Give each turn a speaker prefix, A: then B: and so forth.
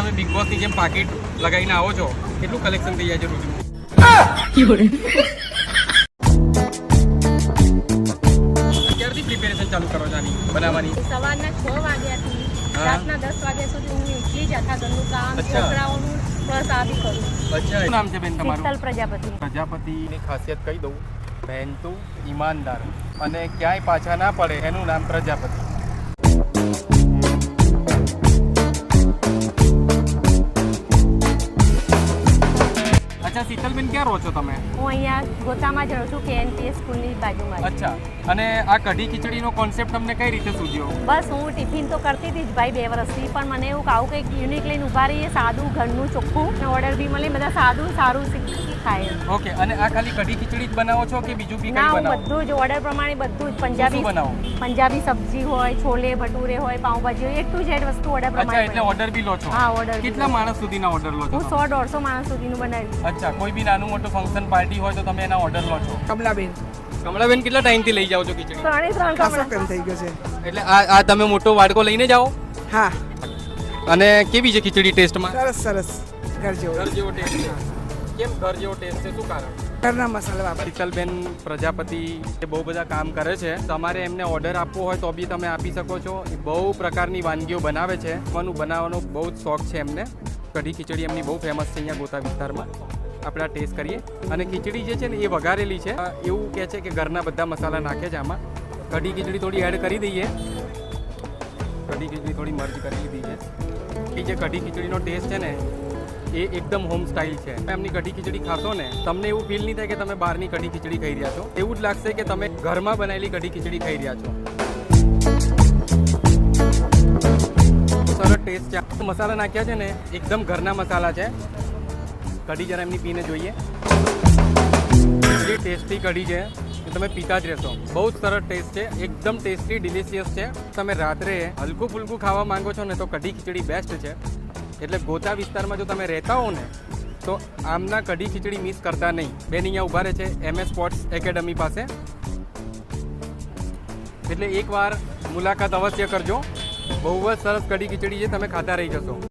A: તમે બિગ બોસની જેમ પાકીટ લગાવીને આવો છો કેટલું કલેક્શન થઈ જાય છે રોજનું? ક્યારથી પ્રિપેરેશન ચાલુ કરો છો બનાવવાની?
B: સવારના છ વાગ્યાથી રાતના દસ વાગ્યા સુધી હું એકલી જ આખા ઘરનું કામ છોકરાઓનું પ્લસ આ બી કરું
A: અચ્છા. શું નામ છે બેન તમારું?
B: પ્રજાપતિ.
A: પ્રજાપતિની ખાસિયત કહી દઉં. મહેનતુ ઈમાનદાર. અને ક્યાંય પાછા ના પડે એનું નામ પ્રજાપતિ. અચ્છા શીતલબેન ક્યાં રહો છો તમે?
B: હું અહીંયા ગોતામાં જ રહું છું કે એનપીએસ સ્કૂલની બાજુમાં.
A: અચ્છા. અને આ કઢી ખીચડીનો કોન્સેપ્ટ તમને કઈ રીતે સૂજ્યો?
B: બસ હું ટિફિન તો કરતી હતી જ ભાઈ બે વર્ષથી પણ મને એવું કે આવું કંઈક યુનિક લઈને ઊભા રહીએ સાદું ઘરનું ચોખ્ખું. ઓર્ડર બી મળે બધા સાદું સારું ખાય
A: ઓકે અને આ ખાલી કઢી ખીચડી જ બનાવો છો કે બીજું બી
B: ના
A: કંઈ બનાવો?
B: બધું જ ઓર્ડર પ્રમાણે બધું જ. પંજાબી
A: બનાવો?
B: પંજાબી સબ્જી હોય છોલે ભટુરે હોય પાઉંભાજી હોય એટલું જ વસ્તુ ઓર્ડર
A: અચ્છા
B: પ્રમાણે
A: એટલે ઓર્ડર બી લો છો?
B: હા ઓર્ડર
A: કેટલા માણસ સુધીના ઓર્ડર લો છો
B: હું
A: તમે?
B: સો દોઢસો માણસ સુધીનું બનાવી
A: અચ્છા કોઈ બી નાનું મોટું ફંક્શન પાર્ટી હોય તો તમે એના ઓર્ડર લો છો?
C: કમલાબેન.
A: કમળાબેન કેટલા ટાઈમથી લઈ જાઓ છો ખીચડી?
B: ત્રણે ત્રણ કમળા.
C: ટાઈમ થઈ ગયો છે.
A: એટલે આ આ તમે મોટો વાડકો લઈને જાઓ?
C: હા.
A: અને કેવી છે ખીચડી ટેસ્ટમાં?
C: સરસ સરસ. ઘર જેવો.
A: ઘર જેવો ટેસ્ટ કેમ ઘર જેવો ટેસ્ટ છે? શું કારણ?
C: ઘરના મસાલા વાપરી.
A: શીતલબેન પ્રજાપતિ એ બહુ બધા કામ કરે છે. તમારે એમને ઓર્ડર આપવો હોય તો બી તમે આપી શકો છો. એ બહુ પ્રકારની વાનગીઓ બનાવે છે. એનું બનાવવાનો બહુ જ શોખ છે એમને. કઢી ખીચડી એમની બહુ ફેમસ છે અહીંયા ગોતા વિસ્તારમાં. આપણે આ ટેસ્ટ કરીએ. અને ખીચડી જે છે ને એ વઘારેલી છે. એવું કહે છે કે ઘરના બધા મસાલા નાખે છે આમાં. કઢી ખીચડી થોડી એડ કરી દઈએ. કઢી ખીચડી થોડી મર્જ કરી દીધી છે. એ જે કઢી ખીચડીનો ટેસ્ટ છે ને એ એકદમ હોમ સ્ટાઇલ છે. એમની કઢી ખીચડી ખાશો ને, તમને એવું ફીલ નહીં થાય કે તમે બહારની કઢી ખીચડી ખાઈ રહ્યા છો. એવું જ લાગશે કે તમે ઘરમાં બનાવેલી કઢી ખીચડી ખાઈ રહ્યા છો. સરસ ટેસ્ટ છે. મસાલા નાખ્યા છે ને, એકદમ ઘરના મસાલા છે. કઢી જરા એમની પીને જોઈએ. એટલી ટેસ્ટી કઢી છે. કે તમે પીતા જ રહેશો. બહુ જ સરસ ટેસ્ટ છે. એકદમ ટેસ્ટી ડિલિશિયસ છે. તમે રાત્રે હલકું ફુલકું ખાવા માંગો છો ને તો કઢી ખીચડી બેસ્ટ છે. એટલે ગોતા વિસ્તારમાં જો તમે રહેતા હો ને, તો આમના કઢી ખીચડી મિસ કરતા નહીં. બેન અહીંયા ઊભા રહે છે, એમએસ સ્પોર્ટ્સ એકેડમી પાસે. એટલે એકવાર મુલાકાત અવશ્ય કરજો. બહુ જ સરસ કઢી ખીચડી છે, તમે ખાતા રહી જશો.